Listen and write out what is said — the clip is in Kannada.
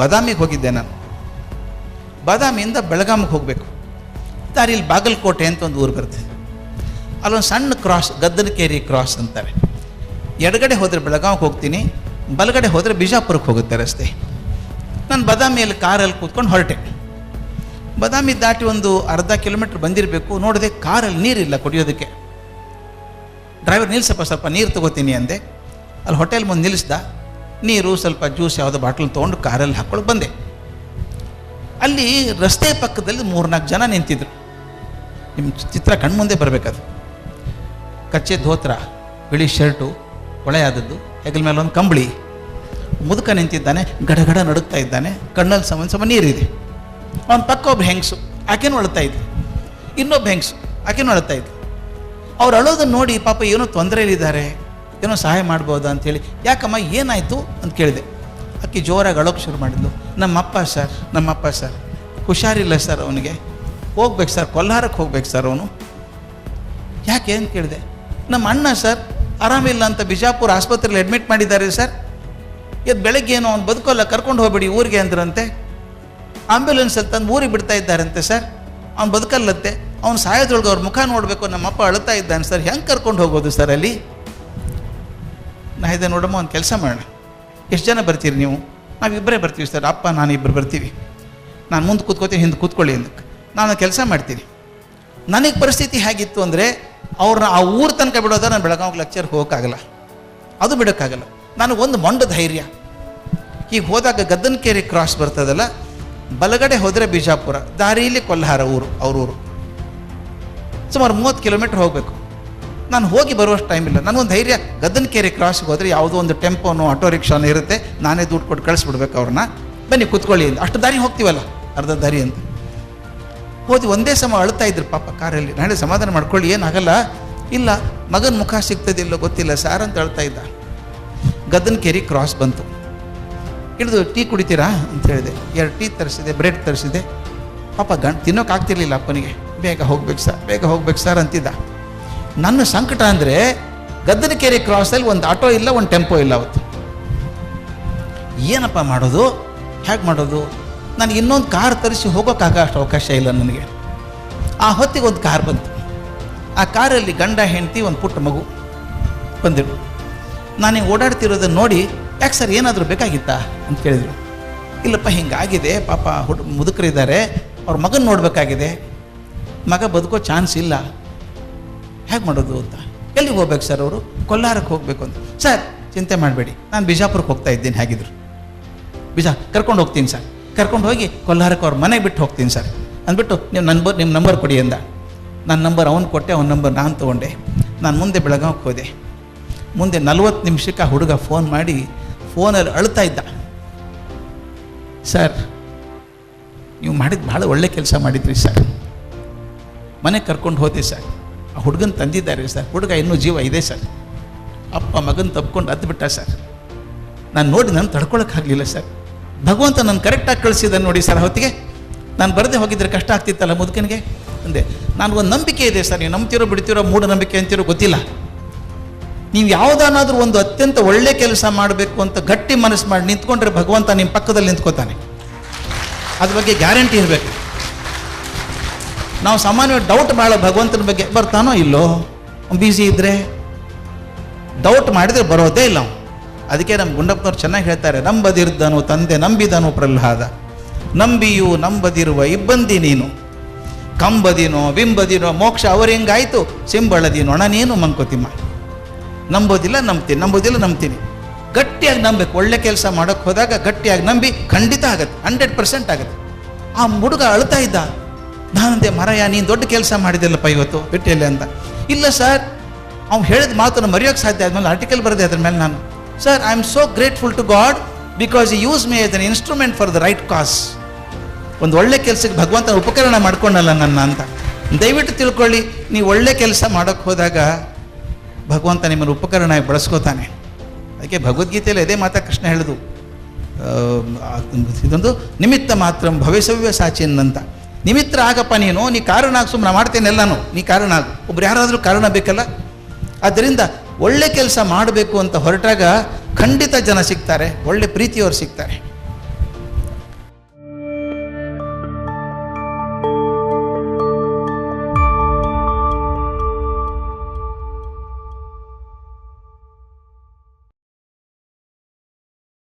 ಬದಾಮಿಗೆ ಹೋಗಿದ್ದೆ ನಾನು. ಬಾದಾಮಿಯಿಂದ ಬೆಳಗಾಮಿಗೆ ಹೋಗಬೇಕು. ದಾರಿಯಲ್ಲಿ ಬಾಗಲಕೋಟೆ ಅಂತ ಒಂದು ಊರು ಬರುತ್ತೆ. ಅಲ್ಲೊಂದು ಸಣ್ಣ ಕ್ರಾಸ್ ಗದ್ದನಕೇರಿ ಕ್ರಾಸ್ ಅಂತಾರೆ. ಎಡಗಡೆ ಹೋದರೆ ಬೆಳಗಾವಿಗೆ ಹೋಗ್ತೀನಿ, ಬಲಗಡೆ ಹೋದರೆ ಬಿಜಾಪುರಕ್ಕೆ ಹೋಗುತ್ತೆ ರಸ್ತೆ ನಾನು ಬಾದಾಮಿಯಲ್ಲಿ ಕಾರಲ್ಲಿ ಕೂತ್ಕೊಂಡು ಹೊರಟೆ. ಬಾದಾಮಿ ದಾಟಿ ಒಂದು ಅರ್ಧ ಕಿಲೋಮೀಟ್ರ್ ಬಂದಿರಬೇಕು, ನೋಡಿದೆ ಕಾರಲ್ಲಿ ನೀರಿಲ್ಲ ಕುಡಿಯೋದಕ್ಕೆ. ಡ್ರೈವರ್, ನಿಲ್ಸಪ್ಪ ಸ್ವಲ್ಪ ನೀರು ತಗೋತೀನಿ ಅಂದೆ. ಅಲ್ಲಿ ಹೋಟೆಲ್ ಮುಂದೆ ನಿಲ್ಲಿಸ್ದ. ನೀರು ಸ್ವಲ್ಪ ಜ್ಯೂಸ್ ಯಾವುದೋ ಬಾಟ್ಲ್ ತೊಗೊಂಡು ಕಾರಲ್ಲಿ ಹಾಕ್ಕೊಂಡು ಬಂದೆ. ಅಲ್ಲಿ ರಸ್ತೆ ಪಕ್ಕದಲ್ಲಿ ಮೂರ್ನಾಲ್ಕು ಜನ ನಿಂತಿದ್ರು. ನಿಮ್ಮ ಚಿತ್ರ ಕಣ್ಮುಂದೆ ಬರಬೇಕದು. ಕಚ್ಚೆ ಧೋತ್ರ, ಬಿಳಿ ಶರ್ಟು ಕೊಳೆಯಾದದ್ದು ಹೆಗಲ ಮೇಲೆ ಒಂದು ಕಂಬಳಿ. ಮುದುಕ ನಿಂತಿದ್ದಾನೆ, ಗಡಗಡ ನಡುಕ್ತಾ ಇದ್ದಾನೆ, ಕಣ್ಣಲ್ಲಿ ಸಮ ಸಮ ನೀರಿದೆ. ಅವನ ಪಕ್ಕ ಒಬ್ಬ ಹೆಂಗಸು, ಆಕೆನೂ ಅಳ್ತಾ ಇದ್ಲು. ಇನ್ನೊಬ್ಬ ಹೆಂಗಸು, ಆಕೆನೂ ಅಳ್ತಾ ಇದ್ಲು. ಅವ್ರು ಅಳೋದನ್ನು ನೋಡಿ ಪಾಪ ಏನೋ ತೊಂದರೆಯಲ್ಲಿದ್ದಾರೆ ಏನೋ ಸಹಾಯ ಮಾಡ್ಬೋದಾ ಅಂಥೇಳಿ ಯಾಕಮ್ಮ, ಏನಾಯಿತು? ಅಂತ ಕೇಳಿದೆ. ಅಕ್ಕಿ ಜೋರಾಗಿ ಅಳೋಕೆ ಶುರು ಮಾಡಿದ್ಲು. ನಮ್ಮಪ್ಪ ಸರ್ ನಮ್ಮಪ್ಪ ಸರ್, ಹುಷಾರಿಲ್ಲ ಸರ್ ಅವನಿಗೆ. ಹೋಗ್ಬೇಕು ಸರ್ ಕೊಲ್ಹಾರಕ್ಕೆ ಹೋಗ್ಬೇಕು ಸರ್ ಅವನು. ಯಾಕೆ? ಅಂತ ಕೇಳಿದೆ. ನಮ್ಮ ಅಣ್ಣ ಸರ್, ಆರಾಮಿಲ್ಲ ಅಂತ ಬಿಜಾಪುರ ಆಸ್ಪತ್ರೆಯಲ್ಲಿ ಅಡ್ಮಿಟ್ ಮಾಡಿದ್ದಾರೆ ಸರ್. ಇದು ಬೆಳಗ್ಗೆ ಏನೋ ಅವ್ನು ಬದುಕೋಲ್ಲ, ಕರ್ಕೊಂಡು ಹೋಗ್ಬಿಡಿ ಊರಿಗೆ ಅಂದ್ರಂತೆ. ಆಂಬ್ಯುಲೆನ್ಸಲ್ಲಿ ತಂದು ಊರಿಗೆ ಬಿಡ್ತಾ ಇದ್ದಾರಂತೆ ಸರ್. ಅವ್ನು ಬದುಕಲ್ಲತ್ತೆ. ಅವ್ನು ಸಾಯೋದ್ರೊಳಗೆ ಅವ್ರ ಮುಖ ನೋಡಬೇಕು, ನಮ್ಮಪ್ಪ ಅಳ್ತಾ ಇದ್ದಾನೆ ಸರ್. ಹೆಂಗೆ ಕರ್ಕೊಂಡು ಹೋಗೋದು ಸರ್ ಅಲ್ಲಿ? ನಾ ಇದೆ ನೋಡಮ್ಮ, ಒಂದು ಕೆಲಸ ಮಾಡೋಣ. ಎಷ್ಟು ಜನ ಬರ್ತೀರಿ ನೀವು? ನಾವಿಬ್ಬರೇ ಬರ್ತೀವಿ ಸರ್, ಅಪ್ಪ, ನಾನು ಇಬ್ಬರು ಬರ್ತೀವಿ. ನಾನು ಮುಂದೆ ಕೂತ್ಕೋತೀನಿ ಹಿಂದೆ ಕೂತ್ಕೊಳ್ಳಿ ಅಂದಕ್ಕೆ. ನಾನು ಕೆಲಸ ಮಾಡ್ತೀನಿ. ನನಗೆ ಪರಿಸ್ಥಿತಿ ಹೇಗಿತ್ತು ಅಂದರೆ ಅವ್ರನ್ನ ಆ ಊರು ತನಕ ಬಿಡೋದ ನಾನು ಬೆಳಗಾವಿಗೆ ಲೆಕ್ಚರ್ ಹೋಗೋಕ್ಕಾಗಲ್ಲ. ಅದು ಬಿಡೋಕ್ಕಾಗಲ್ಲ. ನನಗೆ ಒಂದು ಮೊಂಡ ಧೈರ್ಯ. ಈಗ ಹೋದಾಗ ಗದ್ದನಕೇರಿ ಕ್ರಾಸ್ ಬರ್ತದಲ್ಲ, ಬಲಗಡೆ ಹೋದರೆ ಬಿಜಾಪುರ ದಾರಿಯಲ್ಲಿ ಕೊಲ್ಲಹಾರ ಊರು ಅವ್ರ ಊರು ಸುಮಾರು ಮೂವತ್ತು ಕಿಲೋಮೀಟ್ರ್ ಹೋಗಬೇಕು. ನಾನು ಹೋಗಿ ಬರುವಷ್ಟು ಟೈಮ್ ಇಲ್ಲ. ನನಗೊಂದು ಧೈರ್ಯ ಗದ್ದನಕೆರೆ ಕ್ರಾಸ್ಗೆ ಹೋದರೆ ಯಾವುದೋ ಒಂದು ಟೆಂಪೋನೋ ಆಟೋ ರಿಕ್ಷಾನೋ ಇರುತ್ತೆ. ನಾನೇ ದುಡ್ಡು ಕೊಟ್ಟು ಕಳಿಸ್ಬಿಡ್ಬೇಕು ಅವ್ರನ್ನ. ಬನ್ನಿ, ಕೂತ್ಕೊಳ್ಳಿ ಅಂತ. ಅಷ್ಟು ದಾರಿ ಹೋಗ್ತೀವಲ್ಲ? ಅರ್ಧ ದಾರಿ ಅಂತ. ಹೋದಿ ಒಂದೇ ಸಮ ಅಳ್ತಾ ಇದ್ರು ಪಾಪ ಕಾರಲ್ಲಿ. ನಾಳೆ ಸಮಾಧಾನ ಮಾಡ್ಕೊಳ್ಳಿ, ಏನಾಗಲ್ಲ? ಇಲ್ಲ, ಮಗನ ಮುಖ ಸಿಗ್ತದಿಲ್ಲ ಗೊತ್ತಿಲ್ಲ, ಸಾರ್ ಅಂತ ಅಳ್ತಾ ಇದ್ದ. ಗದ್ದನಕೇರಿ ಕ್ರಾಸ್ ಬಂತು. ಹಿಡಿದು ಟೀ ಕುಡಿತೀರಾ ಅಂತ ಹೇಳಿದೆ. ಎರಡು ಟೀ ತರಿಸಿದೆ, ಬ್ರೆಡ್ ತರಿಸಿದೆ. ಪಾಪ ಗಂಟು ತಿನ್ನೋಕ್ಕಾಗ್ತಿರ್ಲಿಲ್ಲ ಅಪ್ಪನಿಗೆ. ಬೇಗ ಹೋಗ್ಬೇಕು ಸರ್, ಬೇಗ ಹೋಗ್ಬೇಕು ಸರ್ ಅಂತಿದ್ದ. ನನ್ನ ಸಂಕಟ ಅಂದರೆ ಗದ್ದನಕೆರೆ ಕ್ರಾಸಲ್ಲಿ ಒಂದು ಆಟೋ ಇಲ್ಲ, ಒಂದು ಟೆಂಪೋ ಇಲ್ಲ ಅವತ್ತು. ಏನಪ್ಪ ಮಾಡೋದು? ಹೇಗೆ ಮಾಡೋದು? ನನಗೆ ಇನ್ನೊಂದು ಕಾರ್ ತರಿಸಿ ಹೋಗೋಕ್ಕಾಗ ಅಷ್ಟು ಅವಕಾಶ ಇಲ್ಲ ನನಗೆ. ಆ ಹೊತ್ತಿಗೆ ಒಂದು ಕಾರ್ ಬಂತು. ಆ ಕಾರಲ್ಲಿ ಗಂಡ, ಹೆಂಡತಿ, ಒಂದು ಪುಟ್ಟ ಮಗು ಬಂದಿರು ನಾನು ಓಡಾಡ್ತಿರೋದನ್ನು ನೋಡಿ, ಯಾಕೆ ಸರ್ ಏನಾದರೂ ಬೇಕಾಗಿತ್ತಾ ಅಂತ ಕೇಳಿದರು. ಇಲ್ಲಪ್ಪ, ಹಿಂಗಾಗಿದೆ, ಪಾಪ ಹುಡ್, ಮುದುಕರಿದ್ದಾರೆ, ಅವ್ರ ಮಗನ ನೋಡಬೇಕಾಗಿದೆ. ಮಗ ಬದುಕೋ ಚಾನ್ಸ್ ಇಲ್ಲ. ಹೇಗೆ ಮಾಡೋದು ಅಂತ. ಎಲ್ಲಿಗೆ ಹೋಗ್ಬೇಕು ಸರ್ ಅವರು? ಕೊಲ್ಲಾರಕ್ಕೆ ಹೋಗಬೇಕು ಅಂತ. ಸರ್, ಚಿಂತೆ ಮಾಡಬೇಡಿ. ನಾನು ಬಿಜಾಪುರಕ್ಕೆ ಹೋಗ್ತಾ ಇದ್ದೀನಿ, ಹೇಗಿದ್ರು. ಬಿಜಾ, ಕರ್ಕೊಂಡು ಹೋಗ್ತೀನಿ ಸರ್. ಕರ್ಕೊಂಡು ಹೋಗಿ ಕೊಲ್ಲಾರಕ್ಕೆ ಅವ್ರ ಮನೆಗೆ ಬಿಟ್ಟು ಹೋಗ್ತೀನಿ ಸರ್. ಅಂದ್ಬಿಟ್ಟು ನೀವು ನಂಬರ್ ನಿಮ್ಮ ನಂಬರ್ ಕೊಡಿ ಅಂದ. ನನ್ನ ನಂಬರ್ ಅವ್ನು ಕೊಟ್ಟೆ, ಅವ್ನ ನಂಬರ್ ನಾನು ತೊಗೊಂಡೆ. ನಾನು ಮುಂದೆ ಬೆಳಗಾವಿಗೆ ಹೋದೆ. ಮುಂದೆ ನಲ್ವತ್ತು ನಿಮಿಷಕ್ಕೆ ಹುಡುಗ ಫೋನ್ ಮಾಡಿ ಫೋನಲ್ಲಿ ಅಳ್ತಾ ಇದ್ದ. ಸರ್, ನೀವು ಮಾಡಿದ ಭಾಳ ಒಳ್ಳೆ ಕೆಲಸ ಮಾಡಿದ್ರಿ ಸರ್. ಮನೆಗೆ ಕರ್ಕೊಂಡು ಹೋದೆ ಸರ್. ಹುಡುಗನ ತಂದಿದ್ದಾರೆ ಸರ್. ಹುಡುಗ ಇನ್ನೂ ಜೀವ ಇದೆ ಸರ್. ಅಪ್ಪ ಮಗನ ತಪ್ಕೊಂಡು ಅದ್ಬಿಟ್ಟ ಬಿಟ್ಟ ಸರ್. ನಾನು ನೋಡಿ ನಾನು ತಡ್ಕೊಳಕ್ಕಾಗಲಿಲ್ಲ ಸರ್. ಭಗವಂತ ನಾನು ಕರೆಕ್ಟಾಗಿ ಕಳಿಸಿದ ನೋಡಿ ಸರ್ ಹೊತ್ತಿಗೆ ನಾನು ಬರದೆ ಹೋಗಿದ್ರೆ ಕಷ್ಟ ಆಗ್ತಿತ್ತಲ್ಲ ಮುದುಕನಿಗೆ? ಅಂದೆ ನನಗೊಂದು ನಂಬಿಕೆ ಇದೆ ಸರ್. ನೀವು ನಂಬ್ತಿರೋ ಬಿಡ್ತಿರೋ ಮೂಢನಂಬಿಕೆ ಅಂತಿರೋ ಗೊತ್ತಿಲ್ಲ. ನೀವು ಯಾವುದಾನಾದ್ರೂ ಒಂದು ಅತ್ಯಂತ ಒಳ್ಳೆ ಕೆಲಸ ಮಾಡಬೇಕು ಅಂತ ಗಟ್ಟಿ ಮನಸ್ಸು ಮಾಡಿ ನಿಂತ್ಕೊಂಡ್ರೆ ಭಗವಂತ ನಿಮ್ಮ ಪಕ್ಕದಲ್ಲಿ ನಿಂತ್ಕೋತಾನೆ. ಅದ್ರ ಬಗ್ಗೆ ಗ್ಯಾರಂಟಿ ಇರಬೇಕು. ನಾವು ಸಾಮಾನ್ಯವಾಗಿ ಡೌಟ್ ಮಾಡೋ ಭಗವಂತನ ಬಗ್ಗೆ ಬರ್ತಾನೋ ಇಲ್ಲೋ? ಬ್ಯುಸಿ ಇದ್ದರೆ ಡೌಟ್ ಮಾಡಿದರೆ ಬರೋದೇ ಇಲ್ಲ. ಅದಕ್ಕೆ ನಮ್ಮ ಗುಂಡಪ್ಪನವ್ರು ಚೆನ್ನಾಗಿ ಹೇಳ್ತಾರೆ ನಂಬದಿರ್ದನು ತಂದೆ, ನಂಬಿದನು ಪ್ರಹ್ಲಾದ. ನಂಬಿಯು ನಂಬದಿರುವ ಇಬ್ಬಂದಿ ನೀನು. ಕಂಬದಿನೋ, ಬಿಂಬದಿನೋ, ಮೋಕ್ಷ ಅವರಿಂಗಾಯ್ತು ಸಿಂಬಳದಿನೋ ಅಣ ನೀನು ಮಂಕೋತಿಮ್ಮ ನಂಬೋದಿಲ್ಲ ನಂಬ್ತೀನಿ ನಂಬೋದಿಲ್ಲ ನಂಬ್ತೀನಿ. ಗಟ್ಟಿಯಾಗಿ ನಂಬಬೇಕು. ಒಳ್ಳೆ ಕೆಲಸ ಮಾಡೋಕ್ಕೆ ಹೋದಾಗ ಗಟ್ಟಿಯಾಗಿ ನಂಬಿ ಖಂಡಿತ ಆಗುತ್ತೆ, ಹಂಡ್ರೆಡ್ ಪರ್ಸೆಂಟ್ ಆಗುತ್ತೆ. ಆ ಹುಡುಗ ಅಳ್ತಾ ಇದ್ದ. ನಾನಂದೆ ಮರಯ ನೀನು ದೊಡ್ಡ ಕೆಲಸ ಮಾಡಿದಿಲ್ಲಪ್ಪ ಇವತ್ತು? ಬಿಟ್ಟಿಲ್ಲ ಅಂತ. ಇಲ್ಲ ಸರ್, ಅವ್ನು ಹೇಳಿದ ಮಾತನ್ನು ಮರೆಯೋಕ್ಕೆ ಸಾಧ್ಯ ಆದ್ಮೇಲೆ ಆರ್ಟಿಕಲ್ ಬರೆದೆ ಅದ್ರ ಮೇಲೆ ನಾನು. Sir I am so grateful to God because uses me as an instrument for the right cause ಒಂದು ಒಳ್ಳೆ ಕೆಲಸಕ್ಕೆ ಭಗವಂತ ಉಪಕರಣ ಮಾಡ್ಕೊಂಡಲ್ಲ ನನ್ನ ಅಂತ. ದಯವಿಟ್ಟು ತಿಳ್ಕೊಳ್ಳಿ, ನೀವು ಒಳ್ಳೆ ಕೆಲಸ ಮಾಡೋಕ್ಕೆ ಹೋದಾಗ ಭಗವಂತ ನಿಮ್ಮನ್ನು ಉಪಕರಣ ಬಳಸ್ಕೋತಾನೆ. ಅದಕ್ಕೆ ಭಗವದ್ಗೀತೆಯಲ್ಲಿ ಅದೇ ಮಾತಾ ಕೃಷ್ಣ ಹೇಳಿದು. ಇದೊಂದು ನಿಮಿತ್ತ ಮಾತ್ರ ಭವಿಸವ್ಯ ಸಾಚಿನ್ ಅಂತ. ನಿಮಿತ್ತ ಆಗಪ್ಪ ನೀನು, ನೀ ಕಾರಣ ಆಗಿ ಸುಮ್ಮನೆ ಮಾಡ್ತೇನೆ ಎಲ್ಲಾನು. ನೀ ಕಾರಣ ಆಗು. ಒಬ್ರು ಯಾರಾದರೂ ಕಾರಣ ಬೇಕಲ್ಲ? ಆದ್ದರಿಂದ ಒಳ್ಳೆ ಕೆಲಸ ಮಾಡಬೇಕು ಅಂತ ಹೊರಟಾಗ ಖಂಡಿತ ಜನ ಸಿಗ್ತಾರೆ, ಒಳ್ಳೆ ಪ್ರೀತಿಯವರು ಸಿಗ್ತಾರೆ.